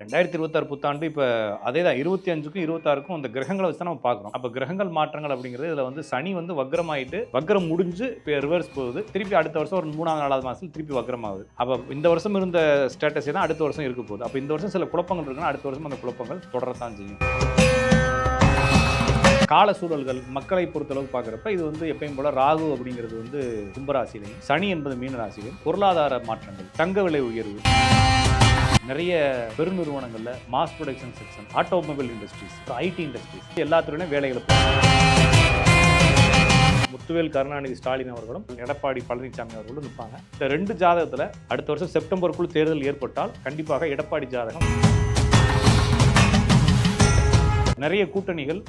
ரெண்டாயிரத்தி இருபத்தாறு புத்தாண்டு இப்போ அதே தான் இருபத்தி அஞ்சுக்கும் இருபத்தாறுக்கும் அந்த கிரகங்களை வச்சு தான் நம்ம பார்க்குறோம். அப்போ கிரகங்கள் மாற்றங்கள் அப்படிங்கிறது இதில் வந்து சனி வந்து வக்ரமாயிட்டு வக்ரம் முடிஞ்சு இப்போ ரிவர்ஸ் போகுது. திருப்பி அடுத்த வருஷம் ஒரு மூணாவது நாலாவது மாதத்தில் திருப்பி வக்ரமாகுது. அப்போ இந்த வருஷம் இருந்த ஸ்டேட்டஸே தான் அடுத்த வருஷம் இருக்க போகுது. அப்போ இந்த வருஷம் சில குழப்பங்கள் இருக்குன்னா அடுத்த வருஷம் அந்த குழப்பங்கள் தொடரத்தான் செய்யும். கால சூழல்கள் மக்களை பொறுத்தளவு பார்க்குறப்ப இது வந்து எப்பயும் போல ராகு அப்படிங்கிறது வந்து கும்பராசிலையும் சனி என்பது மீன ராசிலையும் பொருளாதார மாற்றங்கள் தங்க விலை உயர்வு. நிறைய பெருநிறுவனங்களில் mass production section automobile industries IT industries எல்லா துறையிலும் வேலை முத்துவேல் கருணாநிதி ஸ்டாலின் அவர்களும் எடப்பாடி பழனிசாமி அவர்களும் நிற்பாங்க. இந்த ரெண்டு ஜாதகத்தில் அடுத்த வருஷம் செப்டம்பருக்குள் தேர்தல் ஏற்பட்டால் கண்டிப்பாக எடப்பாடி ஜாதகம். நிறைய கூட்டணிகள்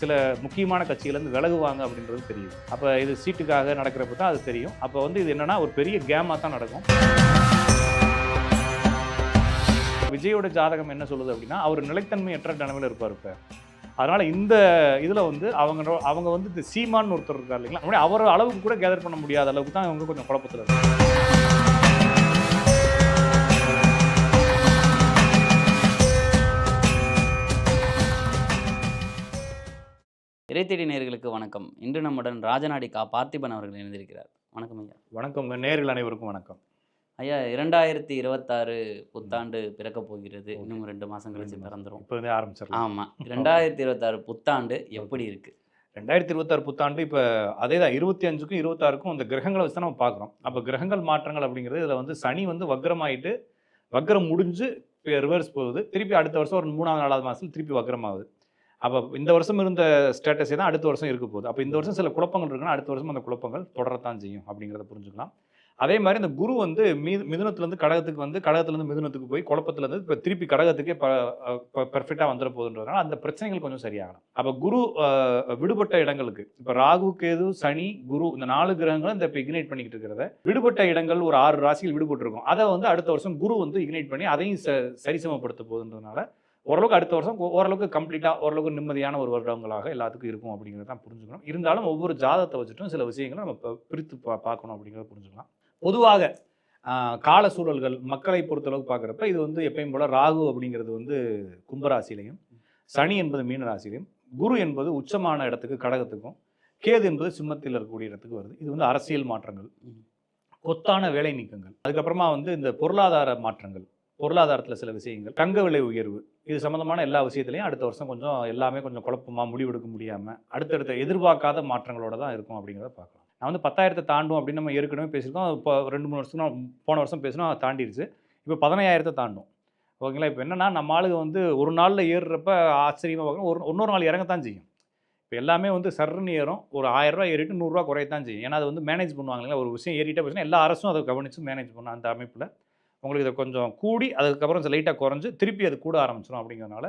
சில முக்கியமான கட்சியிலேருந்து விலகுவாங்க அப்படின்றது தெரியும் அப்போ இது சீட்டுக்காக நடக்கிறப்ப தான் அது தெரியும். அப்போ வந்து இது என்னன்னா ஒரு பெரிய கேமாக தான் நடக்கும். விஜயோட ஜாதகம் என்ன சொல்லுது அப்படின்னா அவர் நிலைத்தன்மையற்ற நிலைமையில் இருப்பார் இப்போ. அதனால இந்த இதில் வந்து அவங்க அவங்க வந்து இந்த சீமான் ஒருத்தர் இருக்கார் இல்லைங்களா அப்படியே அவர் அளவுக்கு கூட கேதர் பண்ண முடியாத அளவுக்கு தான் அவங்க கொஞ்சம் குழப்பத்தில் இருக்காங்க. இறைத்தேடி நேயர்களுக்கு வணக்கம். இன்று நம்முடன் ராஜநாடி கா பார்த்திபன் அவர்கள் இணைந்திருக்கிறார். வணக்கம் ஐயா. வணக்கம் நேர்கள் அனைவருக்கும் வணக்கம். ஐயா இரண்டாயிரத்தி இருபத்தாறு புத்தாண்டு பிறக்க போகிறது. இன்னும் ரெண்டு மாசம் கழிச்சு ரெண்டு மாசம். பிறந்துரும். இப்போ வந்து ஆரம்பிச்சிடலாம். ஆமா. இரண்டாயிரத்தி இருபத்தாறு புத்தாண்டு எப்படி இருக்கு? ரெண்டாயிரத்தி இருபத்தாறு புத்தாண்டு இப்போ அதே தான் இருபத்தி அஞ்சுக்கும் இருபத்தாறுக்கும் அந்த கிரகங்களை வச்சு தான் நம்ம பார்க்குறோம். அப்போ கிரகங்கள் மாற்றங்கள் அப்படிங்கிறது இதில் வந்து சனி வந்து வக்ரமாயிட்டு வக்ரம் முடிஞ்சு இப்போ ரிவர்ஸ் போகுது. திருப்பி அடுத்த வருஷம் ஒரு மூணாவது நாலாவது மாதத்தில் திருப்பி வக்ரமாகுது. அப்போ இந்த வருஷம் இருந்த ஸ்டேட்டஸே தான் அடுத்த வருஷம் இருக்க போகுது. அப்போ இந்த வருஷம் சில குழப்பங்கள் இருக்குன்னா அடுத்த வருஷம் அந்த குழப்பங்கள் தொடரத்தான் செய்யும் அப்படிங்கிறத புரிஞ்சுக்கலாம். அதே மாதிரி இந்த குரு வந்து மீ மிதுனத்துலேருந்து கடகத்துக்கு வந்து கடகத்துலேருந்து மிதுனத்துக்கு போய் குழப்பத்துலேருந்து இப்போ திருப்பி கடகத்துக்கே ப பெர்ஃபெக்டாக வந்துட போகுதுன்றதுனால அந்த பிரச்சனைகள் கொஞ்சம் சரியாகலாம் அப்போ குரு விடுபட்ட இடங்களுக்கு இப்போ ராகு கேது சனி குரு இந்த நாலு கிரகங்களும் இந்த இப்போ இக்னைட் பண்ணிக்கிட்டு இருக்கிறத விடுபட்ட இடங்கள் ஒரு ஆறு ராசிகள் விடுபட்டிருக்கும். அதை வந்து அடுத்த வருஷம் குரு வந்து இக்னைட் பண்ணி அதையும் ச சரிசமப்படுத்த போகுதுன்றதுனால ஓரளவுக்கு அடுத்த வருஷம் ஓ- ஓரளவுக்கு கம்ப்ளீட்டாக ஓரளவுக்கு நிம்மதியான ஒரு வருடங்களாக எல்லாத்துக்கும் இருக்கும் அப்படிங்கிறத தான் புரிஞ்சுக்கணும். இருந்தாலும் ஒவ்வொரு ஜாதத்தை வச்சுட்டும் சில விஷயங்களை நம்ம பிரித்து பா பார்க்கணும் அப்படிங்கிறத புரிஞ்சுக்கலாம். பொதுவாக கால சூழல்கள் மக்களை பொறுத்தளவுக்கு பார்க்குறப்ப இது வந்து எப்பயும் போல ராகு அப்படிங்கிறது வந்து கும்பராசிலையும் சனி என்பது மீன ராசிலையும் குரு என்பது உச்சமான இடத்துக்கு கடகத்துக்கும் கேது என்பது சிம்மத்தில் இருக்கக்கூடிய இடத்துக்கு வருது. இது வந்து அரசியல் மாற்றங்கள். கொத்தான வேலை நீக்கங்கள். அதுக்கப்புறமா வந்து இந்த பொருளாதார மாற்றங்கள் பொருளாதாரத்தில் சில விஷயங்கள் தங்க விலை உயர்வு இது சம்மந்தமான எல்லா விஷயத்துலையும் அடுத்த வருஷம் கொஞ்சம் எல்லாமே கொஞ்சம் குழப்பமாக முடிவெடுக்க முடியாமல் அடுத்தடுத்த எதிர்பார்க்காத மாற்றங்களோட தான் இருக்கும் அப்படிங்கிறத பார்க்கலாம். நான் வந்து பத்தாயிரத்தை தாண்டும் அப்படின்னு நம்ம ஏற்கனவே பேசியிருக்கோம். இப்போ ரெண்டு மூணு வருஷம் போன வருஷம் பேசினோம் அதை தாண்டிடுச்சு இப்போ பதினையாயிரத்தை தாண்டும். ஓகேங்களா? இப்போ என்னென்னா நம்ம ஆளுங்க வந்து ஒரு நாளில் ஏறுறப்ப ஆச்சரியமாக பார்க்கணும். ஒரு இன்னொரு நாள் இறங்கத்தான் செய்யும். இப்போ எல்லாமே வந்து சர்ன்னு ஏறும். ஒரு ஆயிரம் ரூபாய் ஏறிட்டு நூறுரூவா குறையத்தான் செய்யும். ஏன்னா அது வந்து மேனேஜ் பண்ணுவாங்க ஒரு விஷயம் ஏறிட்டே போச்சுன்னா எல்லா அரசும் அதை கவனித்து மேனேஜ் பண்ணும் அந்த அமைப்பில். உங்களுக்கு இதை கொஞ்சம் கூடி அதுக்கப்புறம் லைட்டாக குறைஞ்சு திருப்பி அது கூட ஆரம்பிச்சிடும் அப்படிங்கிறதுனால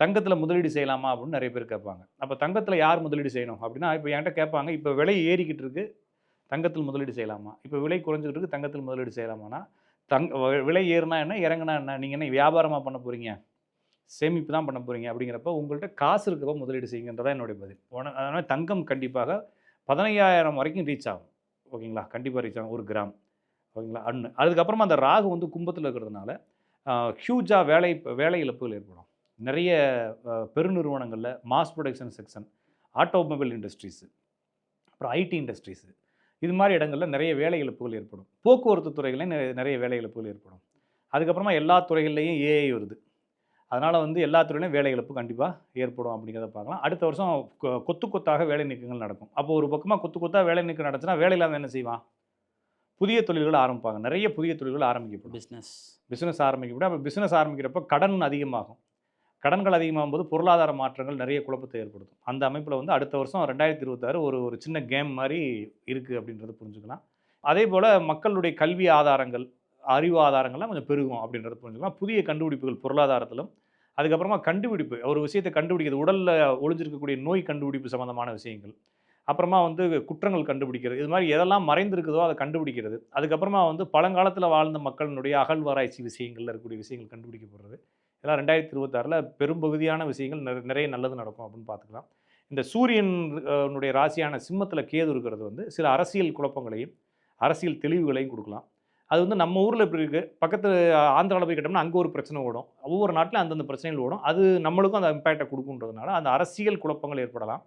தங்கத்தில் முதலீடு செய்யலாமா அப்படின்னு நிறைய பேர் கேட்பாங்க. அப்போ தங்கத்தில் யார் முதலீடு செய்யணும்? அப்படின்னா இப்போ என்கிட்ட கேட்பாங்க இப்போ விலை ஏறிக்கிட்டு இருக்கு தங்கத்தில் முதலீடு செய்யலாமா? இப்போ விலை குறைஞ்சிக்கிட்டு இருக்கு தங்கத்தில் முதலீடு செய்யலாமானா தங்க விலை ஏறுனா என்ன இறங்குனா என்ன? நீங்கள் என்ன வியாபாரமாக பண்ண போகிறீங்க சேமிப்பு தான் பண்ண போகிறீங்க அப்படிங்கிறப்ப உங்கள்கிட்ட காசு இருக்கப்போ முதலீடு செய்யுங்கன்றதான் என்னுடைய பதில். உன- தங்கம் கண்டிப்பாக பதினையாயிரம் வரைக்கும் ரீச் ஆகும். ஓகேங்களா? கண்டிப்பாக ரீச் ஆகும். ஒரு கிராம். ஓகேங்களா? அண்ணு. அதுக்கப்புறமா அந்த ராகு வந்து கும்பத்தில் இருக்கிறதுனால ஹியூஜாக வேலை வேலை இழப்புகள் ஏற்படும். நிறைய பெருநிறுவனங்களில் mass production section automobile industries அப்புறம் ஐடி இண்டஸ்ட்ரீஸு இது மாதிரி இடங்களில் நிறைய வேலை இழப்புகள் ஏற்படும். போக்குவரத்து துறைகளையும் நிறைய நிறைய வேலை இழப்புகள் ஏற்படும். அதுக்கப்புறமா எல்லா துறைகள்லையும் ஏஐ வருது. அதனால் வந்து எல்லா துறையிலையும் வேலை இழப்பு கண்டிப்பாக ஏற்படும் அப்படிங்கிறத பார்க்கலாம். அடுத்த வருஷம் கொத்து கொத்தாக வேலை நீக்கங்கள் நடக்கும். அப்போ ஒரு பக்கமாக கொத்து கொத்தாக வேலை நீக்கம் நடந்துச்சுன்னா வேலை இல்லாத என்ன செய்வான்? புதிய தொழில்கள் ஆரம்பிப்பாங்க. நிறைய புதிய தொழில்கள் ஆரம்பிக்கப்படும். Business business ஆரம்பிக்கப்படும். அப்போ பிஸ்னஸ் ஆரம்பிக்கிறப்ப கடன் அதிகமாகும். கடன்கள் அதிகமாகும் போது பொருளாதார மாற்றங்கள் நிறைய குழப்பத்தை ஏற்படுத்தும். அந்த அமைப்பில் வந்து அடுத்த வருஷம் ரெண்டாயிரத்தி இருபத்தாறு ஒரு ஒரு சின்ன கேம் மாதிரி இருக்குது அப்படின்றத புரிஞ்சுக்கலாம். அதே போல் மக்களுடைய கல்வி ஆதாரங்கள் அறிவு ஆதாரங்கள்லாம் கொஞ்சம் பெருகும் அப்படின்றத புரிஞ்சுக்கலாம். புதிய கண்டுபிடிப்புகள் பொருளாதாரத்திலும் அதுக்கப்புறமா கண்டுபிடிப்பு ஒரு விஷயத்தை கண்டுபிடிக்கிறது உடலில் ஒளிஞ்சிருக்கக்கூடிய நோய் கண்டுபிடிப்பு சம்மந்தமான விஷயங்கள். அப்புறமா வந்து குற்றங்கள் கண்டுபிடிக்கிறது இது மாதிரி எதெல்லாம் மறைந்திருக்குதோ அதை கண்டுபிடிக்கிறது. அதுக்கப்புறமா வந்து பழங்காலத்தில் வாழ்ந்த மக்களினுடைய அகழ்வாராய்ச்சி விஷயங்களில் இருக்கக்கூடிய விஷயங்கள் கண்டுபிடிக்கப்படுறது. இதெல்லாம் ரெண்டாயிரத்தி இருபத்தாறில் பெரும்பகுதியான விஷயங்கள் நிறைய நல்லது நடக்கும் அப்படின்னு பார்த்துக்கலாம். இந்த சூரியன் ராசியான சிம்மத்தில் கேது இருக்கிறது வந்து சில அரசியல் குழப்பங்களையும் அரசியல் தெளிவுகளையும் கொடுக்கலாம். அது வந்து நம்ம ஊரில் இப்படி இருக்குது பக்கத்து ஆந்திராவில் போய் கேட்டோம்னா அங்கே ஒரு பிரச்சனை ஓடும். ஒவ்வொரு நாட்டிலும் அந்தந்த பிரச்சனைகள் ஓடும். அது நம்மளுக்கும் அந்த இம்பேக்டை கொடுக்குன்றதுனால அந்த அரசியல் குழப்பங்கள் ஏற்படலாம்.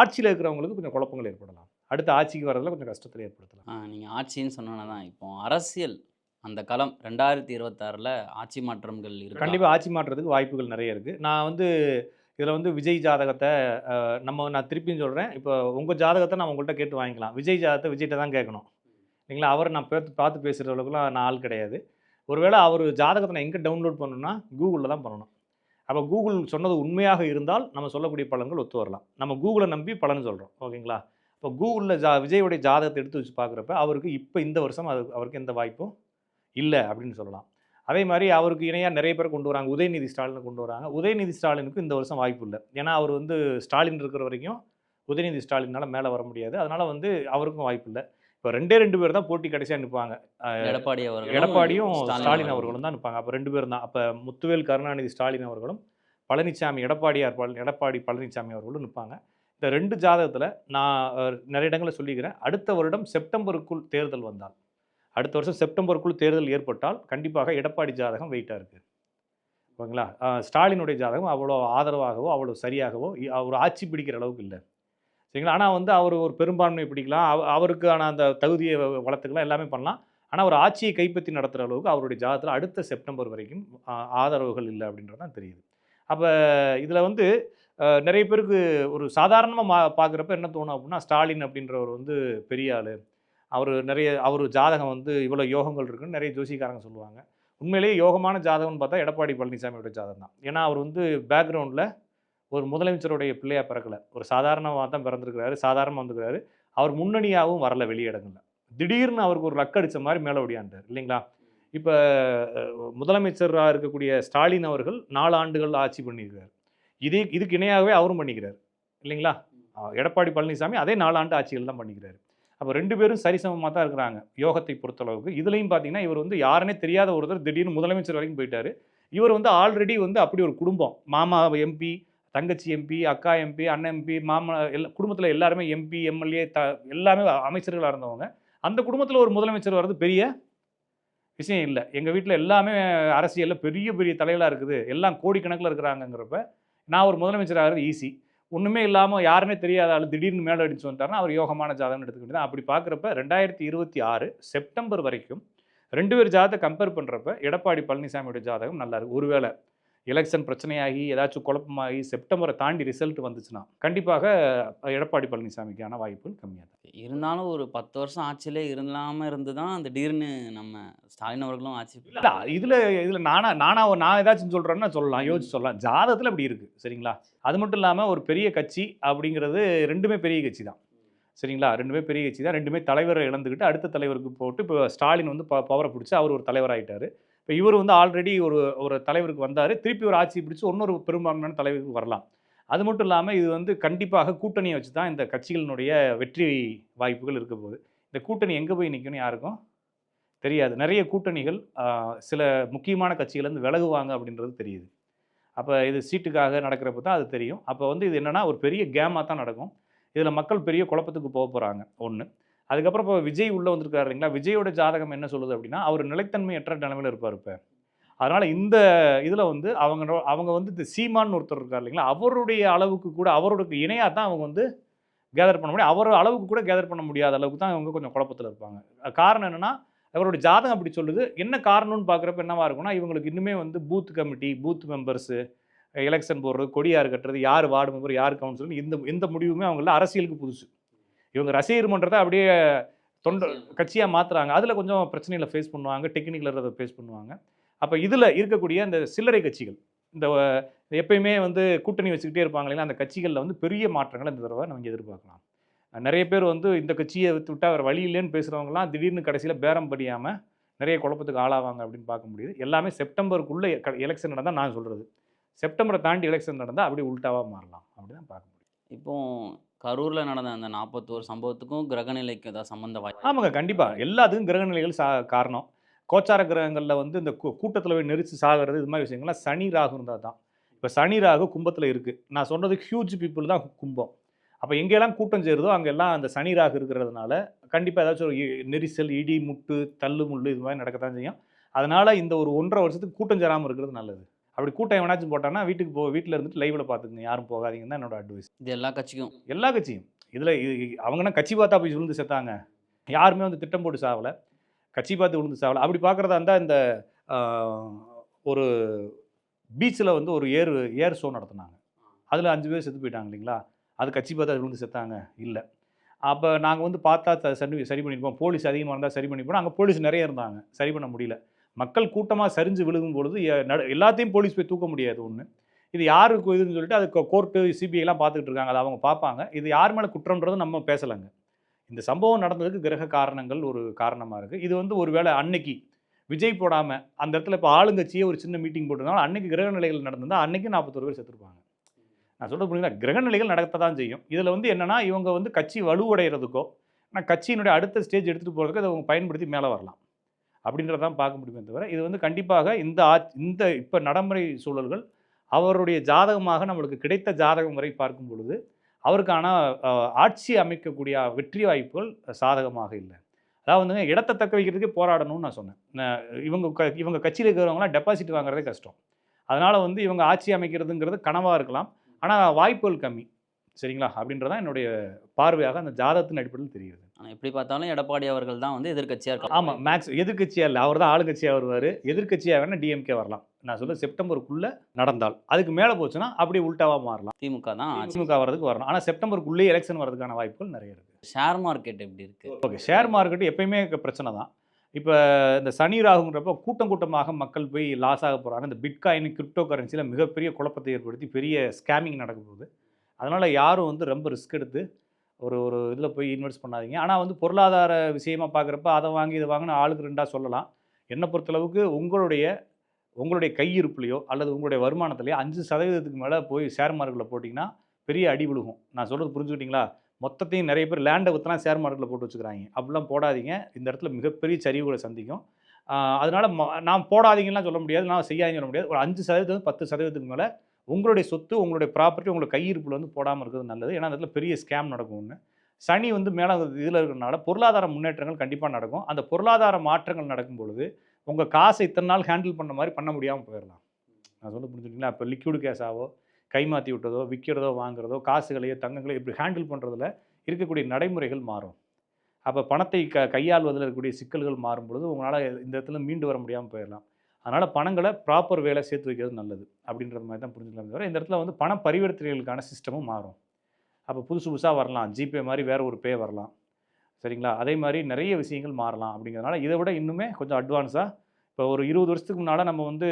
ஆட்சியில் இருக்கிறவங்களுக்கு கொஞ்சம் குழப்பங்கள் ஏற்படலாம். அடுத்த ஆட்சிக்கு வரதில் கொஞ்சம் கஷ்டத்தில் ஏற்படுத்தலாம். நீங்கள் ஆட்சின்னு சொன்னோன்னா தான் இப்போ அரசியல் அந்த களம் ரெண்டாயிரத்தி இருபத்தாறில் ஆட்சி மாற்றங்கள் இருக்கு? கண்டிப்பாக ஆட்சி மாற்றத்துக்கு வாய்ப்புகள் நிறைய இருக்குது நான் வந்து இதில் வந்து விஜய் ஜாதகத்தை நம்ம நான் திருப்பியும் சொல்கிறேன் இப்போ உங்கள் ஜாதகத்தை நான் உங்கள்கிட்ட கேட்டு வாங்கிக்கலாம். விஜய் ஜாதகத்தை விஜய்கிட்ட தான் கேட்கணும். இல்லைங்களா? அவர் நான் பார்த்து பார்த்து பேசுகிற அளவுக்குலாம் நான் ஆள் கிடையாது. ஒருவேளை அவர் ஜாதகத்தை நான் எங்கே டவுன்லோட் பண்ணணும்னா கூகுளில் தான் பண்ணணும். அப்போ கூகுள் சொன்னது உண்மையாக இருந்தால் நம்ம சொல்லக்கூடிய பலன்கள் ஒத்து வரலாம். நம்ம கூகுளை நம்பி பலன் சொல்கிறோம் ஓகேங்களா? இப்போ கூகுளில் ஜா விஜயோடைய ஜாதகத்தை எடுத்து வச்சு பார்க்குறப்ப அவருக்கு இப்போ இந்த வருஷம் அது அவருக்கு எந்த வாய்ப்பும் இல்லை அப்படின்னு சொல்லலாம். அதே மாதிரி அவருக்கு இணையாக நிறைய பேர் கொண்டு வராங்க. உதயநிதி ஸ்டாலின் கொண்டு வராங்க. உதயநிதி ஸ்டாலினுக்கு இந்த வருஷம் வாய்ப்பு இல்லை. ஏன்னா அவர் வந்து ஸ்டாலின் இருக்கிற வரைக்கும் உதயநிதி ஸ்டாலினால் மேலே வர முடியாது. அதனால் வந்து அவருக்கும் வாய்ப்பு இல்லை. இப்போ ரெண்டே ரெண்டு பேர் தான் போட்டி கடைசியாக நிற்பாங்க எடப்பாடி அவர்களும் எடப்பாடியும் ஸ்டாலின் அவர்களும். தான் நிற்பாங்க அப்போ ரெண்டு பேரும் தான். அப்போ முத்துவேல் கருணாநிதி ஸ்டாலின் அவர்களும் பழனிசாமி எடப்பாடியார் பழனி எடப்பாடி பழனிசாமி அவர்களும் நிற்பாங்க இந்த ரெண்டு ஜாதகத்தில் நான் நிறைய இடங்களில் சொல்லிக்கிறேன். அடுத்த வருடம் செப்டம்பருக்குள் தேர்தல் வந்தால் அடுத்த வருஷம் செப்டம்பருக்குள் தேர்தல் ஏற்பட்டால் கண்டிப்பாக எடப்பாடி ஜாதகம் வெயிட்டாக இருக்குது ஓகேங்களா? ஸ்டாலினுடைய ஜாதகம் அவ்வளோ ஆதரவாகவோ அவ்வளோ சரியாகவோ அவர் ஆட்சி பிடிக்கிற அளவுக்கு இல்லை. சரிங்களா? ஆனால் வந்து அவர் ஒரு பெரும்பான்மை பிடிக்கலாம். அவ- அவருக்கான அந்த தகுதியை வ- வளர்த்துக்கலாம் எல்லாமே பண்ணலாம். ஆனால் ஒரு ஆட்சியை கைப்பற்றி நடத்துகிற அளவுக்கு அவருடைய ஜாதகத்தில் அடுத்த செப்டம்பர் வரைக்கும் ஆதரவுகள் இல்லை அப்படின்றது தான் தெரியுது. அப்போ இதில் வந்து நிறைய பேருக்கு ஒரு சாதாரணமாக மா பார்க்குறப்ப என்ன தோணும் அப்படின்னா ஸ்டாலின் அப்படின்றவர் வந்து பெரிய ஆள். அவர் நிறைய அவர் ஜாதகம் வந்து இவ்வளோ யோகங்கள் இருக்குன்னு நிறைய ஜோசிக்காரங்க சொல்லுவாங்க. உண்மையிலேயே யோகமான ஜாதகம்னு பார்த்தா எடப்பாடி பழனிசாமியோட ஜாதகம் தான் ஏன்னா அவர் வந்து பேக்ரவுண்டில் ஒரு முதலமைச்சருடைய பிள்ளையா பிறக்கல. ஒரு சாதாரணமாக தான் பிறந்திருக்கிறாரு சாதாரணமாக வந்துக்கிறாரு. அவர் முன்னணியாகவும் வரல வெளியிடங்களில் திடீர்னு அவருக்கு ஒரு லக் அடிச்ச மாதிரி மேலே ஓடியாண்டார் இல்லைங்களா? இப்போ முதலமைச்சராக இருக்கக்கூடிய ஸ்டாலின் அவர்கள் நாலு ஆண்டுகள் ஆட்சி பண்ணியிருக்காரு இதே இதுக்கு இணையாகவே அவரும் பண்ணிக்கிறார் இல்லைங்களா? எடப்பாடி பழனிசாமி அதே நாலு ஆண்டு ஆட்சிகள் தான் பண்ணிக்கிறாரு. அப்போ ரெண்டு பேரும் சரிசமமாக தான் இருக்கிறாங்க யோகத்தை பொறுத்தளவுக்கு. இதுலையும் பார்த்தீங்கன்னா இவர் வந்து யாருனே தெரியாத ஒருத்தர் திடீர்னு முதலமைச்சர் வரைக்கும் போயிட்டாரு. இவர் வந்து ஆல்ரெடி வந்து அப்படி ஒரு குடும்பம். மாமா எம்பி தங்கச்சி எம்பி அக்கா எம்பி அண்ணன் எம்பி மாமா எல்லா குடும்பத்தில் எல்லாருமே எம்பி எம்எல்ஏ த எல்லாமே அமைச்சர்களாக இருந்தவங்க. அந்த குடும்பத்தில் ஒரு முதலமைச்சர் வர்றது பெரிய விஷயம் இல்லை. எங்கள் வீட்டில் எல்லாமே அரசியலில் பெரிய பெரிய தலைகளாக இருக்குது. எல்லாம் கோடிக்கணக்கில் இருக்கிறாங்கங்கிறப்ப நான் ஒரு முதலமைச்சர் ஆகிறது ஈஸி ஒன்றுமே இல்லாமல் யாருமே தெரியாத ஆள் திடீர்னு மேலே அடிச்சு வந்துட்டாருன்னா அவர் யோகமான ஜாதகம்னு எடுத்துக்கிட்டு அப்படி பார்க்குறப்ப ரெண்டாயிரத்தி இருபத்தி ஆறு செப்டம்பர் வரைக்கும் ரெண்டு பேர் ஜாதகத்தை கம்பேர் பண்ணுறப்ப எடப்பாடி பழனிசாமியோட ஜாதகம் நல்லா இருக்கு. ஒருவேளை எலெக்ஷன் பிரச்சனையாகி ஏதாச்சும் குழப்பமாகி செப்டம்பரை தாண்டி ரிசல்ட் வந்துச்சுன்னா கண்டிப்பாக எடப்பாடி பழனிசாமிக்கான வாய்ப்புகள் கம்மியாக தான். இருந்தாலும் ஒரு பத்து வருஷம் ஆட்சியிலே இல்லாமல் இருந்து தான் திடீர்னு நம்ம ஸ்டாலின் அவர்களும் ஆட்சி இல்ல இதுல இதுல நானா நானா ஒரு- நான் ஏதாச்சும் சொல்றேன்னா சொல்லலாம் யோசிச்சு சொல்லலாம். ஜாதகத்துல அப்படி இருக்கு சரிங்களா? அது மட்டும் இல்லாம ஒரு பெரிய கட்சி அப்படிங்கிறது ரெண்டுமே பெரிய கட்சி தான் சரிங்களா? ரெண்டுமே பெரிய கட்சி தான் ரெண்டுமே தலைவரை இழந்துக்கிட்டு அடுத்த தலைவருக்கு போட்டு இப்போ ஸ்டாலின் வந்து பவரை பிடிச்சி அவர் ஒரு தலைவராயிட்டாரு. இப்போ இவர் வந்து ஆல்ரெடி ஒரு ஒரு தலைவருக்கு வந்தார். திருப்பி ஒரு ஆட்சி பிடிச்சி இன்னொரு பெரும்பான்மையான தலைவருக்கு வரலாம். அது மட்டும் இல்லாமல் இது வந்து கண்டிப்பாக கூட்டணியை வச்சு தான் இந்த கட்சிகளினுடைய வெற்றி வாய்ப்புகள் இருக்க போகுது. இந்த கூட்டணி எங்கே போய் நிற்கும்னு யாருக்கும் தெரியாது. நிறைய கூட்டணிகள் சில முக்கியமான கட்சிகள்லேருந்து விலகுவாங்க அப்படின்றது தெரியுது. அப்போ இது சீட்டுக்காக நடக்கிறப்ப தான் அது தெரியும். அப்போ வந்து இது என்னென்னா ஒரு பெரிய கேமாக தான் நடக்கும். இதில் மக்கள் பெரிய குழப்பத்துக்கு போக போகிறாங்க ஒன்று அதுக்கப்புறம் இப்போ விஜய் உள்ளே வந்திருக்காரு இல்லைங்களா? விஜயோட ஜாதகம் என்ன சொல்லுது அப்படின்னா அவர் நிலைத்தன்மையற்ற நிலைமையில் இருப்பார் இப்போ. அதனால் இந்த இதில் வந்து அவங்க அவங்க வந்து இந்த சீமான்னு ஒருத்தர் இருக்கார் இல்லைங்களா? அவருடைய அளவுக்கு கூட அவரோட இணையாக தான் அவங்க வந்து கேதர் பண்ண முடியும். அவர் அளவுக்கு கூட கேதர் பண்ண முடியாத அளவுக்கு தான் அவங்க கொஞ்சம் குழப்பத்தில் இருப்பாங்க. காரணம் என்னென்னா அவரோட ஜாதகம் அப்படி சொல்லுது. என்ன காரணம்னு பார்க்குறப்ப என்னவாக இருக்கும்னா இவங்களுக்கு இன்னுமே வந்து booth committee booth members election போடுறது கொடியார் கட்டுறது யார் வார்டு மெம்பர் யார் கவுன்சிலர் இந்த இந்த முடிவுமே அவங்கள அரசியலுக்கு புதுசு. இவங்க ரசிகர் மன்றத்தை அப்படியே தொண்டை கட்சியாக மாற்றுறாங்க அதில் கொஞ்சம் பிரச்சனைகளை ஃபேஸ் பண்ணுவாங்க டெக்னிக்கல் அதை ஃபேஸ் பண்ணுவாங்க. அப்போ இதில் இருக்கக்கூடிய அந்த சில்லறை கட்சிகள் இந்த எப்பயுமே வந்து கூட்டணி வச்சுக்கிட்டே இருப்பாங்க இல்லைங்களா? அந்த கட்சிகளில் வந்து பெரிய மாற்றங்களை இந்த தடவை நம்ம எதிர்பார்க்கலாம். நிறைய பேர் வந்து இந்த கட்சியை விட்டு விட்டா வேறு வழி இல்லைன்னு பேசுகிறவங்கலாம் திடீர்னு கடைசியில் பேரம் படியாமல் நிறைய குழப்பத்துக்கு ஆளாவாங்க அப்படின்னு பார்க்க முடியுது. எல்லாமே செப்டம்பருக்குள்ளே எலெக்ஷன் நடந்தால் நான் சொல்கிறது செப்டம்பரை தாண்டி எலெக்ஷன் நடந்தால் அப்படியே உல்ட்டாவாக மாறலாம் அப்படி தான் பார்க்க முடியும் இப்போ கரூரில் நடந்த அந்த நாற்பத்தோரு சம்பவத்துக்கும் கிரகநிலைக்கு ஏதாவது சம்மந்த வாய்ப்பு ஆமாங்க கண்டிப்பாக எல்லாத்துக்கும் கிரகநிலைகள் சா காரணம். கோச்சார கிரகங்களில் வந்து இந்த கூட்டத்தில் போய் நெரிச்சு சாகிறது இது மாதிரி விஷயங்கள்லாம் சனி ராகு இருந்தால் தான். இப்போ சனி ராகு கும்பத்தில் இருக்குது நான் சொன்னது ஹியூஜ் பீப்புள் தான் கும்பம். அப்போ எங்கெல்லாம் கூட்டம் சேருதோ அங்கெல்லாம் அந்த சனி ராகு இருக்கிறதுனால கண்டிப்பாக ஏதாச்சும் ஒரு இ- நெரிசல் இடி முட்டு தள்ளு முள்ளு இது மாதிரி நடக்கத்தான் செய்யும். அதனால் இந்த ஒரு ஒன்றரை வருஷத்துக்கு கூட்டம் சேராமல் இருக்கிறது நல்லது. அப்படி கூட்டம் எவனாச்சும் போட்டான்னா வீட்டுக்கு போ வீட்டில் இருந்துட்டு லைவில் பார்த்துக்குங்க யாரும் போகாதீங்கன்னு தான் என்னோட அட்வைஸ் இது எல்லா கட்சிக்கும். எல்லா கட்சியும். இதில் அவங்கன்னா கட்சி பார்த்தா போய் விழுந்து செத்தாங்க. யாருமே வந்து திட்டம் போட்டு சாவலை. கட்சி பார்த்து விழுந்து சாவலை. அப்படி பார்க்குறதா இருந்தால் இந்த ஒரு பீச்சில் வந்து ஒரு ஏர் ஏர் ஷோ நடத்துனாங்க. அதில் அஞ்சு பேர் செத்து போயிட்டாங்க இல்லைங்களா? அது கட்சி பார்த்தா விழுந்து செத்தாங்க. இல்லை. அப்போ நாங்கள் வந்து பார்த்தா சரி சரி பண்ணியிருப்போம் போலீஸ் அதிகமாக இருந்தால் சரி பண்ணிப்போம் அங்கே போலீஸ் நிறைய இருந்தாங்க. சரி பண்ண முடியல. மக்கள் கூட்டமாக சரிஞ்சு விழுகும் பொழுது நடு- எல்லாத்தையும் போலீஸ் போய் தூக்க முடியாது ஒன்று இது யாருக்கு இதுன்னு சொல்லிட்டு அது கோர்ட்டு சிபிஐலாம் பார்த்துக்கிட்டு இருக்காங்க. அதை அவங்க பார்ப்பாங்க. இது யார் மேலே குற்றம்ன்றது நம்ம பேசலைங்க. இந்த சம்பவம் நடந்ததுக்கு கிரக காரணங்கள் ஒரு காரணமாக இருக்குது இது வந்து ஒருவேளை அன்னைக்கு விஜய் போடாமல் அந்த இடத்துல இப்போ ஆளுங்கட்சியே ஒரு சின்ன மீட்டிங் போட்டிருந்தாலும் அன்னைக்கு கிரக நிலைகள் நடந்திருந்தா அன்னைக்கு நாற்பத்தொரு பேர் செத்துருப்பாங்க. நான் சொல்ல புரியுங்களா கிரக நிலைகள் நடத்த தான் செய்யும். இதில் வந்து என்னென்னா இவங்க வந்து கட்சி வலுவடைகிறதுக்கோ ஆனால் கட்சியினுடைய அடுத்த ஸ்டேஜ் எடுத்துகிட்டு போகிறதுக்கு அதை அவங்க பயன்படுத்தி மேலே வரலாம். அப்படின்றதான் பார்க்க முடியுமே தவிர இது வந்து கண்டிப்பாக இந்த ஆ- இந்த இப்போ நடைமுறை சூழல்கள் அவருடைய ஜாதகமாக நம்மளுக்கு கிடைத்த ஜாதகம் வரை பார்க்கும் பொழுது அவருக்கான ஆட்சி அமைக்கக்கூடிய வெற்றி வாய்ப்புகள் சாதகமாக இல்லை. அதாவது வந்துங்க இடத்தை தக்க வைக்கிறதுக்கே போராடணும்னு நான் சொன்னேன். நான் இவங்க க- இவங்க கட்சியில் இருக்கிறவங்களாம் டெபாசிட் வாங்குறதே கஷ்டம். அதனால் வந்து இவங்க ஆட்சி அமைக்கிறதுங்கிறது கனவாக இருக்கலாம். ஆனால் வாய்ப்புகள் கம்மி. சரிங்களா? அப்படின்றதான் என்னுடைய பார்வையாக அந்த ஜாதகத்தின் அடிப்படையில் தெரிகிறது. ஆனால் எப்படி பார்த்தாலும் எடப்பாடி அவர்கள் தான் வந்து எதிர்க்கட்சியாக இருக்கலாம். ஆமாம் மேக்ஸ் எதிர்க்கட்சியாக இல்லை அவர் தான் ஆளுங்கட்சியாக வருவார் எதிர்க்கட்சியாக வேணால் டிஎம்கே வரலாம். நான் சொல்ல செப்டம்பருக்குள்ளே நடந்தால். அதுக்கு மேலே போச்சுன்னா அப்படியே உல்டாவாக மாறலாம். திமுக தான் திமுக வரதுக்கு வரணும். ஆனால் செப்டம்பருக்குள்ளேயே எலெக்ஷன் வரதுக்கான வாய்ப்புகள் நிறைய இருக்குது ஷேர் மார்க்கெட் எப்படி இருக்கு? ஓகே ஷேர் மார்க்கெட் எப்பயுமே பிரச்சனை தான். இப்போ இந்த சனி ராகுங்கிறப்ப கூட்டம் கூட்டமாக மக்கள் போய் லாஸ் ஆக போகிறாங்க இந்த பிட்காயின் கிரிப்டோ கரன்சியில் மிகப்பெரிய குழப்பத்தை ஏற்படுத்தி பெரிய ஸ்கேமிங் நடக்க போகுது. அதனால் யாரும் வந்து ரொம்ப ரிஸ்க் எடுத்து ஒரு ஒரு இதில் போய் இன்வெஸ்ட் பண்ணாதீங்க. ஆனால் வந்து பொருளாதார விஷயமா பார்க்குறப்ப அதை வாங்கி இதை வாங்கின ஆளுக்கு ரெண்டாக சொல்லலாம். என்னை பொறுத்தளவுக்கு உங்களுடைய உங்களுடைய கையிருப்புலையோ அல்லது உங்களுடைய வருமானத்துலையோ அஞ்சு சதவீதத்துக்கு மேலே போய் ஷேர் மார்க்கெட்டில் போட்டிங்கன்னா பெரிய அடி விழுகும். நான் சொல்கிறது புரிஞ்சுக்கிட்டீங்களா? மொத்தத்தையும் நிறைய பேர் லேண்டை விற்றுலாம் ஷேர் மார்க்கெட்டில் போட்டு வச்சுக்கிறாங்க. அப்படிலாம் போடாதீங்க. இந்த இடத்துல மிகப்பெரிய சரிவுகளை சந்திக்கும். அதனால் ம நான் போடாதீங்கலாம் சொல்ல முடியாது. நான் செய்யாதீங்கன்னு சொல்ல முடியாது. ஒரு அஞ்சு சதவீதம் பத்து சதவீதத்துக்கு மேலே உங்களுடைய சொத்து உங்களுடைய ப்ராப்பர்ட்டி உங்களுடைய கையிருப்பில் வந்து போடாமல் இருக்கிறது நல்லது. ஏன்னா அந்த இடத்துல பெரிய ஸ்கேம் நடக்கும் ஒன்று சனி வந்து மேலே இதில் இருக்கிறனால பொருளாதார முன்னேற்றங்கள் கண்டிப்பாக நடக்கும். அந்த பொருளாதார மாற்றங்கள் நடக்கும் பொழுது உங்கள் காசை இத்தனை நாள் ஹேண்டில் பண்ண மாதிரி பண்ண முடியாமல் போயிடலாம். நான் சொல்ல புரிஞ்சுக்கிங்களா இப்போ லிக்யூடு கேஸாவோ கை மாற்றி விட்டதோ விற்கிறதோ வாங்குறதோ காசுகளையோ தங்கங்களையோ இப்படி ஹேண்டில் பண்ணுறதுல இருக்கக்கூடிய நடைமுறைகள் மாறும். அப்போ பணத்தை க கையாள்வதில் இருக்கக்கூடிய சிக்கல்கள் மாறும் பொழுது உங்களால் இந்த இடத்துல மீண்டு வர முடியாமல் போயிடலாம். அதனால் பணங்களை ப்ராப்பர் வேலை சேர்த்து வைக்கிறது நல்லது. அப்படின்றது மாதிரி தான் புரிஞ்சுக்கலாம் தவிர இந்த இடத்துல வந்து பண பரிவர்த்தனைகளுக்கான சிஸ்டமும் மாறும். அப்போ புதுசு புதுசாக வரலாம். ஜிபே மாதிரி வேறு ஒரு பே வரலாம். சரிங்களா? அதே மாதிரி நிறைய விஷயங்கள் மாறலாம் அப்படிங்கிறதுனால இதை விட இன்னுமே கொஞ்சம் அட்வான்ஸாக இப்போ ஒரு இருபது வருஷத்துக்கு முன்னால் நம்ம வந்து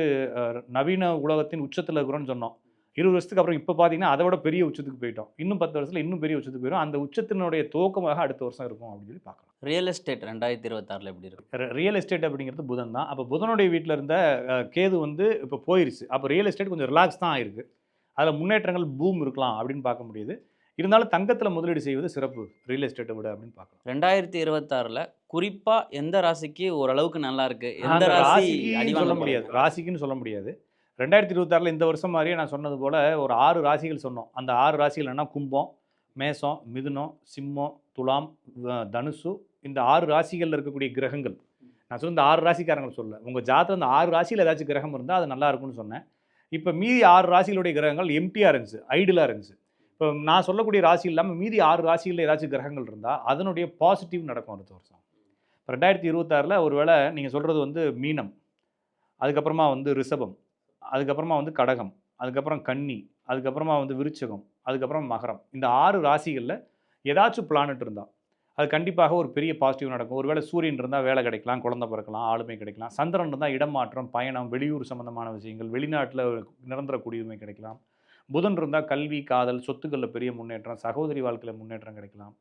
நவீன உலகத்தின் உச்சத்தில் இருக்கிறோம்னு சொன்னோம். இருபது வருஷத்துக்கு அப்புறம் இப்போ பார்த்தீங்கன்னா அதை விட பெரிய உச்சத்துக்கு போயிட்டோம். இன்னும் பத்து வருஷத்தில் இன்னும் பெரிய உச்சத்துக்கு போயிடும் அந்த உச்சத்தினுடைய துவக்கமாக அடுத்த வருஷம் இருக்கும் அப்படின்னு சொல்லி பார்க்கலாம். ரியல் எஸ்டேட் ரெண்டாயிரத்தி இருபத்தாறில் எப்படி இருக்கு? ரியல் எஸ்டேட் அப்படிங்கிறது புதன் தான். அப்போ புதனுடைய வீட்டில் இருந்த கேது வந்து இப்போ போயிருச்சு. அப்போ ரியல் எஸ்டேட் கொஞ்சம் ரிலாக்ஸ் தான் ஆயிருக்கு அதில் முன்னேற்றங்கள் பூம் இருக்கலாம் அப்படின்னு பார்க்க முடியுது. இருந்தாலும் தங்கத்தில் முதலீடு செய்வது சிறப்பு. ரியல் எஸ்டேட்டை விட அப்படின்னு பார்க்கலாம். ரெண்டாயிரத்தி இருபத்தாறில் குறிப்பாக எந்த ராசிக்கு ஓரளவுக்கு நல்லா இருக்கு? எந்த ராசி சொல்ல முடியாது. ராசிக்குன்னு சொல்ல முடியாது. ரெண்டாயிரத்தி இருபத்தாறில் இந்த வருஷம் மாதிரியே நான் சொன்னது போல் ஒரு ஆறு ராசிகள் சொன்னோம். அந்த ஆறு ராசிகள் என்ன கும்பம் மேசம் மிதுனம் சிம்மம் துலாம் தனுசு. இந்த ஆறு ராசிகளில் இருக்கக்கூடிய கிரகங்கள். நான் சொல்ல இந்த ஆறு ராசிக்காரங்களை சொல்ல உங்கள் ஜாதகம் அந்த ஆறு ராசியில் ஏதாச்சும் கிரகம் இருந்தால் அது நல்லா இருக்கும்னு சொன்னேன். இப்போ மீதி ஆறு ராசிகளுடைய கிரகங்கள் எம்டியாக இருந்துச்சு ஐடியலாக இருந்துச்சு. இப்போ நான் சொல்லக்கூடிய ராசி இல்லாமல் மீதி ஆறு ராசிகளில் ஏதாச்சும் கிரகங்கள் இருந்தால் அதனுடைய பாசிட்டிவ் நடக்கும் அடுத்த வருஷம். இப்போ ரெண்டாயிரத்தி இருபத்தாறில் ஒருவேளை நீங்கள் சொல்கிறது வந்து மீனம் அதுக்கப்புறமா வந்து ரிஷபம். அதுக்கப்புறமா வந்து கடகம் அதுக்கப்புறம் கன்னி அதுக்கப்புறமா வந்து விருச்சகம் அதுக்கப்புறம் மகரம். இந்த ஆறு ராசிகளில் ஏதாச்சும் பிளானட் இருந்தால் அது கண்டிப்பாக ஒரு பெரிய பாசிட்டிவ் நடக்கும். ஒருவேளை சூரியன் இருந்தால் வேலை கிடைக்கலாம் குழந்தை பிறக்கலாம் ஆளுமை கிடைக்கலாம் சந்திரன் இருந்தால் இடமாற்றம் பயணம் வெளியூர் சம்பந்தமான விஷயங்கள் வெளிநாட்டில் நிரந்தர குடியுரிமை கிடைக்கலாம். புதன் இருந்தால் கல்வி காதல் சொத்துக்களில் பெரிய முன்னேற்றம் சகோதரி வாழ்க்கையில் முன்னேற்றம் கிடைக்கலாம்.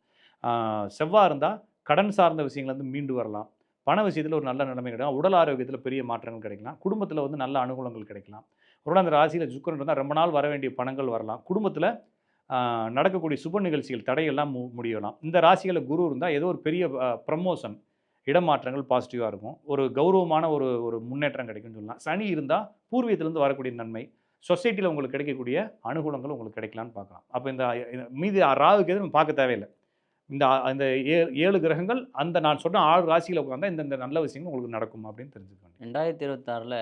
செவ்வாய் இருந்தால் கடன் சார்ந்த விஷயங்கள் வந்து மீண்டு வரலாம். பண விஷயத்தில் ஒரு நல்ல நிலைமை கிடைக்கும். உடல் ஆரோக்கியத்தில் பெரிய மாற்றங்கள் கிடைக்கலாம். குடும்பத்தில் வந்து நல்ல அனுகூலங்கள் கிடைக்கலாம். ஒருவேளை அந்த ராசியில் சுக்கரன் இருந்தால் ரொம்ப நாள் வர வேண்டிய பணங்கள் வரலாம். குடும்பத்தில் நடக்கக்கூடிய சுப நிகழ்ச்சிகள் தடையெல்லாம் மு முடியலாம். இந்த ராசிகளில் குரு இருந்தால் ஏதோ ஒரு பெரிய ப்ரமோஷன் இடமாற்றங்கள் பாசிட்டிவாக இருக்கும். ஒரு கௌரவமான ஒரு ஒரு முன்னேற்றம் கிடைக்கும்னு சொல்லலாம். சனி இருந்தால் பூர்வீகத்திலேருந்து வரக்கூடிய நன்மை சொசைட்டியில் உங்களுக்கு கிடைக்கக்கூடிய அனுகூலங்கள் உங்களுக்கு கிடைக்கலான்னு பார்க்கலாம். அப்போ இந்த இந்த மீதி ராகுக்கு எதுவும் பார்க்க தேவையில்லை. இந்த அந்த ஏ ஏழு கிரகங்கள் அந்த நான் சொன்ன ஆறு ராசியில் உட்காந்தா இந்த இந்த நல்ல விஷயங்கள் உங்களுக்கு நடக்கும் அப்படின்னு தெரிஞ்சுக்க வேண்டியது. ரெண்டாயிரத்தி இருபத்தாறில்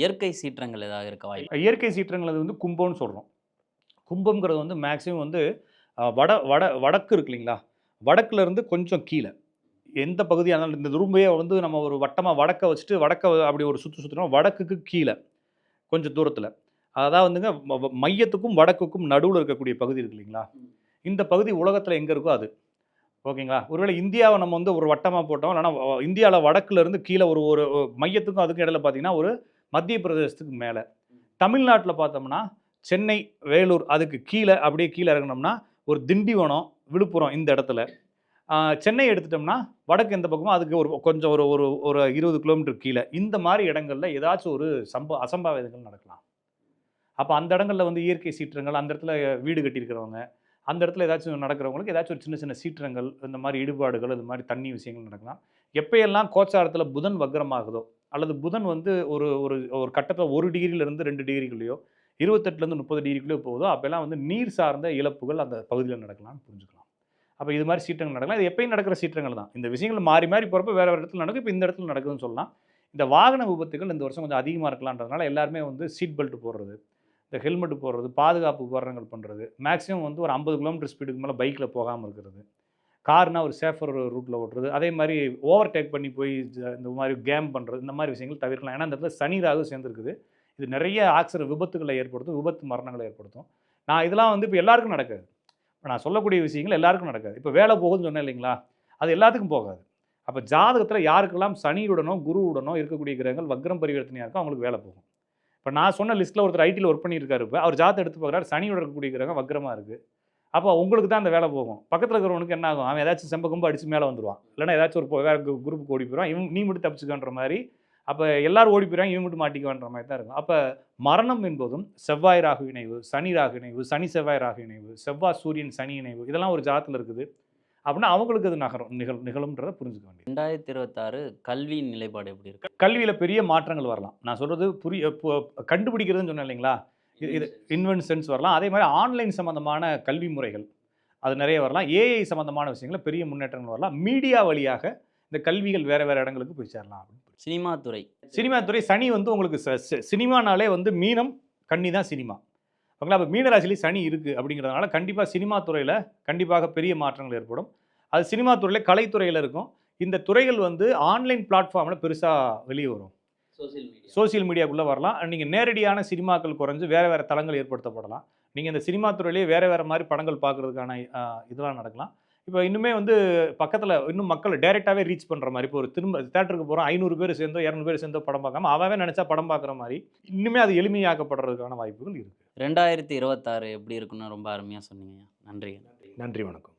இயற்கை சீற்றங்கள் ஏதாவது இருக்க வாய்ப்பு இயற்கை சீற்றங்கள் அது வந்து கும்பம்னு சொல்கிறோம் கும்பம்ங்கிறது வந்து மேக்ஸிமம் வந்து வட வட வடக்கு இருக்கு இல்லைங்களா? வடக்குல இருந்து கொஞ்சம் கீழே. எந்த பகுதியாக இருந்தாலும் இந்த துரும்பையை வந்து நம்ம ஒரு வட்டமாக வடக்க வச்சுட்டு வடக்க அப்படி ஒரு சுற்று சுற்றுறோம் வடக்குக்கு கீழே கொஞ்சம் தூரத்தில். அதாவது வந்துங்க மையத்துக்கும் வடக்குக்கும் நடுவில் இருக்கக்கூடிய பகுதி இருக்கு இல்லைங்களா? இந்த பகுதி உலகத்தில் எங்கே இருக்கோ அது. ஓகேங்களா? ஒருவேளை இந்தியாவை நம்ம வந்து ஒரு வட்டமாக போட்டோம். இல்லைனா இந்தியாவில் வடக்குலேருந்து கீழே ஒரு ஒரு மையத்துக்கும் அதுக்கும் இடையில பார்த்தீங்கன்னா ஒரு மத்திய பிரதேசத்துக்கு மேலே. தமிழ்நாட்டில் பார்த்தோம்னா சென்னை வேலூர் அதுக்கு கீழே அப்படியே கீழே இறங்கினோம்னா ஒரு திண்டிவனம் விழுப்புரம் இந்த இடத்துல. சென்னை எடுத்துட்டோம்னா வடக்கு எந்த பக்கமோ அதுக்கு ஒரு கொஞ்சம் ஒரு ஒரு ஒரு இருபது கிலோமீட்டர் கீழே. இந்த மாதிரி இடங்கள்ல ஏதாச்சும் ஒரு சம்ப அசம்பாவிதங்கள் நடக்கலாம். அப்போ அந்த இடங்களில் வந்து இயற்கை சீற்றங்கள் அந்த இடத்துல வீடு கட்டியிருக்கிறவங்க அந்த இடத்துல ஏதாச்சும் நடக்கிறவங்களுக்கு ஏதாச்சும் ஒரு சின்ன சின்ன சீற்றங்கள் இந்த மாதிரி இடுபாடுகள் இந்த மாதிரி தண்ணி விஷயங்கள் நடக்கலாம். எப்பயெல்லாம் கோச்சாரத்தில் புதன் வக்ரமாகுதோ அல்லது புதன் வந்து ஒரு ஒரு ஒரு கட்டத்தில் ஒரு டிகிரியிலேருந்து ரெண்டு டிகிரிக்குள்ளேயோ இருபத்தெட்டுலேருந்து முப்பது டிகிரிக்குள்ளேயோ போகுதோ அப்போல்லாம் வந்து நீர் சார்ந்த இழப்புகள் அந்த பகுதியில் நடக்கலாம்னு புரிஞ்சுக்கலாம். அப்போ இது மாதிரி சீற்றங்கள் நடக்கலாம். இது எப்பயும் நடக்கிற சீற்றங்கள் தான். இந்த விஷயங்கள் மாறி மாறி போகிறப்ப வேறு வேறு இடத்துல நடக்கும். இப்போ இந்த இடத்துல நடக்குதுன்னு சொல்லலாம். இந்த வாகன விபத்துகள் இந்த வருஷம் கொஞ்சம் அதிகமாக இருக்கலான்றதுனால எல்லாருமே வந்து சீட் பெல்ட் போடுறது. இந்த ஹெல்மெட் போடுறது பாதுகாப்பு உபகரணங்கள் பண்ணுறது மேக்ஸிமம் வந்து ஒரு ஐம்பது கிலோமீட்டர் ஸ்பீடுக்கு மேலே பைக்கில் போகாமல் இருக்கிறது. கார்னா ஒரு சேஃபர் ரூட்டில் ஓட்டுறது. அதே மாதிரி ஓவர் டேக் பண்ணி போய் இந்த மாதிரி கேம் பண்ணுறது இந்த மாதிரி விஷயங்கள் தவிர்க்கலாம். ஏன்னா இந்த இடத்துல சனி ராகு சேர்ந்துருக்குது இது நிறைய ஆக்சிடென்ட் விபத்துகளை ஏற்படுத்தும் விபத்து மரணங்களை ஏற்படுத்தும். நான் இதெல்லாம் வந்து இப்போ எல்லாருக்கும் நடக்காது. இப்போ நான் சொல்லக்கூடிய விஷயங்கள் எல்லாருக்கும் நடக்காது. இப்போ வேலை போகுதுன்னு சொன்னேன் இல்லைங்களா? அது எல்லாத்துக்கும் போகாது. அப்போ ஜாதகத்தில் யாருக்கெல்லாம் சனியுடனோ குருவுடனோ இருக்கக்கூடிய கிரகங்கள் வக்ரம் பரிவர்த்தனையாக இருக்கும் அவங்களுக்கு வேலை போகும். இப்போ நான் சொன்ன லிஸ்ட்டில் ஒருத்தர் ஐடியில் ஒர்க் பண்ணியிருக்காரு. இப்போ அவர் ஜாத்தை எடுத்து பார்க்குறாரு. சனியோட இருக்கக்கூடிய கிரகம் வக்ரமாக இருக்குது அப்போ உங்களுக்கு தான் அந்த வேலை போகும். பக்கத்தில் இருக்கிறவனுக்கு என்ன ஆகும்? அவன் ஏதாச்சும் செம்ப கும்பு அடிச்சு மேலே வந்துடுவான் இல்லைன்னா ஏதாச்சும் ஒரு வேறு குரூப்புக்கு ஓடி போயிடும் இவன் நீ மட்டும் தப்பிச்சுக்கன்ற மாதிரி. அப்போ எல்லாரும் ஓடி போயிடுவாங்க. இவன் மட்டும் மாட்டிக்கன்ற மாதிரி தான் இருக்கும். அப்போ மரணம் என்பதும் செவ்வாய் ராகு இணைவு சனி ராகு இணைவு சனி செவ்வாய் ராகு இணைவு செவ்வாய் சூரியன் சனி இணைவு இதெல்லாம் ஒரு ஜாத்தில் இருக்குது. அப்படின்னா அவங்களுக்கு அது நகரும். நிகழ் நிகழும்ன்றதை புரிஞ்சுக்க வேண்டியது. ரெண்டாயிரத்தி இருபத்தாறு கல்வியின் நிலைப்பாடு எப்படி இருக்கு? கல்வியில் பெரிய மாற்றங்கள் வரலாம். நான் சொல்கிறது புரிய கண்டுபிடிக்கிறதுன்னு சொன்னேன் இல்லைங்களா? இது இது இன்வென்ஷன்ஸ் வரலாம். அதே மாதிரி ஆன்லைன் சம்மந்தமான கல்வி முறைகள் அது நிறைய வரலாம். ஏஐ சம்மந்தமான விஷயங்கள பெரிய முன்னேற்றங்கள் வரலாம். மீடியா வழியாக இந்த கல்விகள் வேறு வேறு இடங்களுக்கு போய் சேரலாம் அப்படின்னு சினிமா துறை. சினிமா துறை சனி வந்து உங்களுக்கு சினிமானாலே வந்து மீனம் கன்னி தான் சினிமா. ஓகேங்களா அப்போ மீனராசிலே சனி இருக்குது அப்படிங்கிறதுனால கண்டிப்பாக சினிமா துறையில் கண்டிப்பாக பெரிய மாற்றங்கள் ஏற்படும். அது சினிமா துறையில் கலைத்துறையில் இருக்கும். இந்த துறைகள் வந்து ஆன்லைன் பிளாட்ஃபார்மில் பெருசாக வெளியே வரும். சோசியல் மீடியாக்குள்ளே வரலாம். நீங்கள் நேரடியான சினிமாக்கள் குறைஞ்சு வேறு வேறு தளங்கள் ஏற்படுத்தப்படலாம். நீங்கள் இந்த சினிமா துறையிலேயே வேறு வேறு மாதிரி படங்கள் பார்க்குறதுக்கான இதெல்லாம் நடக்கலாம். இப்போ இன்னுமே வந்து பக்கத்தில் இன்னும் மக்களை டைரெக்டாகவே ரீச் பண்ணுற மாதிரி இப்போ ஒரு திரும்ப தேட்டருக்கு போகிறோம் ஐநூறு பேர் சேர்ந்தோ இரநூறு பேர் சேர்ந்தோ படம் பார்க்காம அவன் நினச்சா படம் பார்க்குற மாதிரி இன்னுமே அது எளிமையாக்கப்படுறதுக்கான வாய்ப்புகள் இருக்குது ரெண்டாயிரத்தி இருபத்தாறு எப்படி இருக்குன்னு ரொம்ப அருமையாக சொன்னீங்க நன்றி நன்றி வணக்கம்.